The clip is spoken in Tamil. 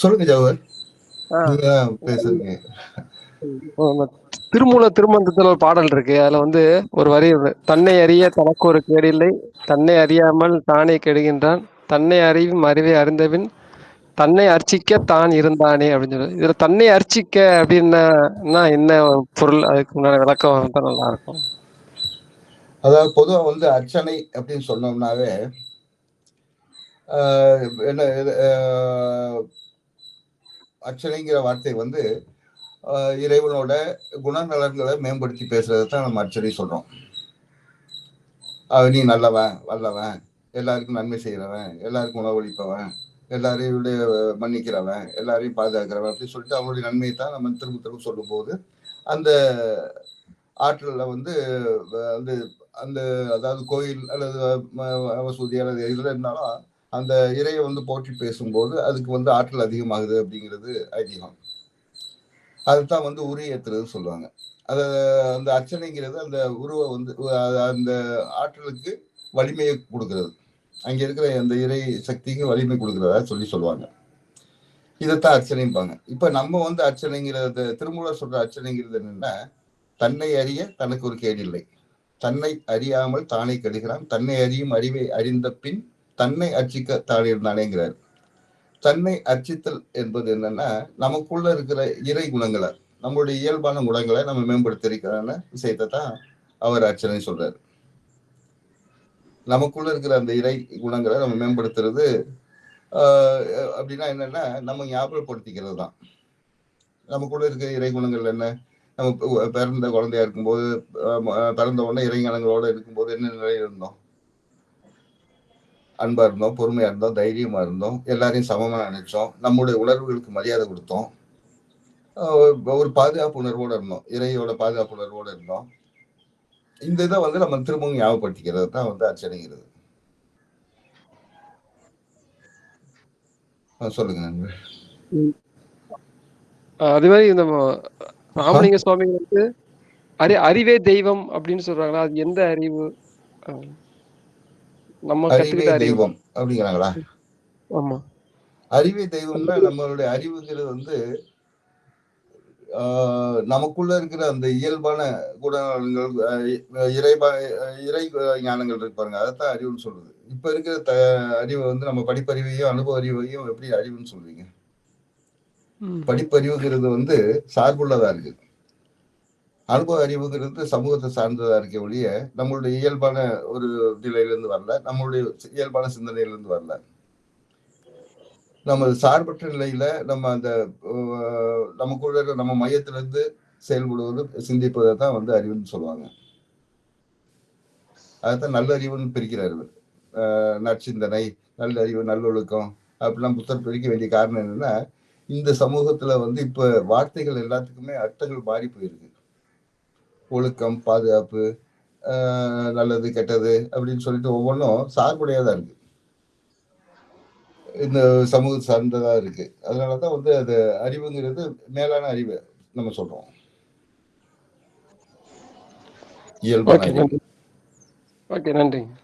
சொல்லுங்க ஜவஹர். தான் பேசுறீங்க. திருமூல திருமந்தத்துல ஒரு பாடல் இருக்கு. அதுல வந்து ஒரு வரி. தன்னை அறிய தனக்கு ஒரு கேடில்லை தன்னை அறியாமல் தானே கெடுகின்றான். தன்னை அறிவும் அறிவை அறிந்தபின் தன்னை அர்ச்சிக்க தான் இருந்தானே அப்படின்னு சொல்லி. இதுல தன்னை அர்ச்சிக்க அப்படின்னா என்ன பொருள்? அதுக்கு உண்டான விளக்கம் வந்தா நல்லா இருக்கும். அதாவது பொதுவா வந்து அர்ச்சனை அப்படின்னு சொன்னோம்னாவே என்ன அர்ச்சனைங்கிற வார்த்தை வந்து இறைவனோட குணநலன்களை மேம்படுத்தி பேசுறதை தான் நம்ம அர்ச்சனை சொல்றோம். நீ நல்லவன் வல்லவன் எல்லாருக்கும் நன்மை செய்யறவன் எல்லாருக்கும் உணவளிப்பவன் எல்லாரையும் மன்னிக்கிறவன் எல்லாரையும் பாதுகாக்கிறவன் அப்படின்னு சொல்லிட்டு அவனுடைய நன்மையை தான் நம்ம திரும்ப திரும்ப சொல்லும்போது அந்த ஆற்றலில் வந்து அந்த வந்து அந்த அதாவது கோயில் அல்லது ம- மசூதி அல்லது இதில் இருந்தாலும் அந்த இறையை வந்து போற்றி பேசும்போது அதுக்கு வந்து ஆற்றல் அதிகமாகுது அப்படிங்கிறது ஐதீகம். அதுதான் வந்து உரி ஏற்றுறதுன்னு சொல்லுவாங்க. அது அந்த அர்ச்சனைங்கிறது அந்த உருவை வந்து அந்த ஆற்றலுக்கு வலிமையை கொடுக்கிறது. அங்க இருக்கிற அந்த இறை சக்திக்கு வலிமை கொடுக்குறதா சொல்லி சொல்லுவாங்க. இதைத்தான் அர்ச்சனைம்பாங்க. இப்ப நம்ம வந்து அர்ச்சனைங்கிறத திருமூலர் சொல்ற அர்ச்சனைங்கிறது என்னன்னா தன்னை அறிய தனக்கு ஒரு கேடில்லை தன்னை அறியாமல் தானே கெடுகிறான். தன்னை அறியும் அறிவை அறிந்த பின் தன்னை அர்ச்சிக்க தானே இருந்தானேங்கிறார் தன்னை அர்ச்சித்தல் என்பது என்னன்னா நமக்குள்ள இருக்கிற இறை குணங்களை நம்மளுடைய இயல்பான குணங்களை நம்ம மேம்படுத்திருக்கிறான விஷயத்தை தான் அவர் அர்ச்சனை சொல்றாரு. நமக்குள்ள இருக்கிற அந்த இறை குணங்களை நம்ம மேம்படுத்துறது அப்படின்னா என்னன்னா நம்ம ஞாபகப்படுத்திக்கிறது தான். நமக்குள்ள இருக்கிற இறை குணங்கள் என்ன? நம்ம பிறந்த குழந்தையா இருக்கும்போது பிறந்த உடனே இறைஞானங்களோட இருக்கும்போது என்ன நிலையில் இருந்தோம்? அன்பா இருந்தோம் பொறுமையா இருந்தோம் தைரியமா இருந்தோம் எல்லாரையும் சமமா நினைச்சோம் நம்முடைய உணர்வுகளுக்கு மரியாதை கொடுத்தோம். ஒரு பாதுகாப்பு உணர்வோட இருந்தோம் இறையோட பாதுகாப்பு உணர்வோட இருந்தோம். இந்த இதை வந்து நம்ம திரும்பவும் ஞாபகப்படுத்திக்கிறது தான் வந்து ஆஹ் சொல்லுங்க நண்பர். அது மாதிரி இந்த ம- ராமலிங்க சுவாமி வந்து அறி அறிவே தெய்வம் அப்படின்னு சொல்றாங்களா? அது எந்த அறிவு? நம்ம அறிவே கத்துக்கிட்ட தெய்வம் அப்படிங்கிறாங்களா? ஆமா. அறிவே தெய்வம்னா நம்மளுடைய அறிவுங்கிறது வந்து நமக்குள்ள இருக்கிற அந்த இயல்பான குணங்கள் இறைபா இறை ஞானங்கள் இருக்கு பாருங்க. அதைத்தான் அறிவுன்னு சொல்றது. இப்ப இருக்கிற த அறிவை வந்து நம்ம படிப்பறிவையும் அனுபவ அறிவையும் எப்படி அறிவுன்னு சொல்றீங்க. படிப்பறிவுங்கிறது வந்து சார்புள்ளதா இருக்கு. அனுபவ அறிவுங்கிறது சமூகத்தை சார்ந்ததா இருக்க ஒழிய நம்மளுடைய இயல்பான ஒரு நிலையிலிருந்து வரல நம்மளுடைய இயல்பான சிந்தனையிலிருந்து வரல. நம்ம சார்பற்ற நிலையில நம்ம அந்த நம்ம கூட இருக்கிற நம்ம மையத்திலிருந்து செயல்படுவது சிந்திப்பதை தான் வந்து அறிவுன்னு சொல்லுவாங்க. அதைத்தான் நல்ல அறிவுன்னு பிரிக்கிறார் இவர். நற்சிந்தனை நல்ல அறிவு நல்லொழுக்கம் அப்படிலாம் புத்தர் பிரிக்க வேண்டிய காரணம் என்னன்னா இந்த சமூகத்துல வந்து இப்ப வார்த்தைகள் எல்லாத்துக்குமே அர்த்தங்கள் மாறி போயிருக்கு. ஒழுக்கம் பாதுகாப்பு நல்லது கெட்டது அப்படின்னு சொல்லிட்டு ஒவ்வொன்றும் சார்புடையதா இருக்கு. இந்த சமூக சார்ந்ததா இருக்கு. அதனாலதான் வந்து அது அறிவுங்கிறது மேலான அறிவு நம்ம சொல்றோம். இயல்பான ஓகே நன்றிங்க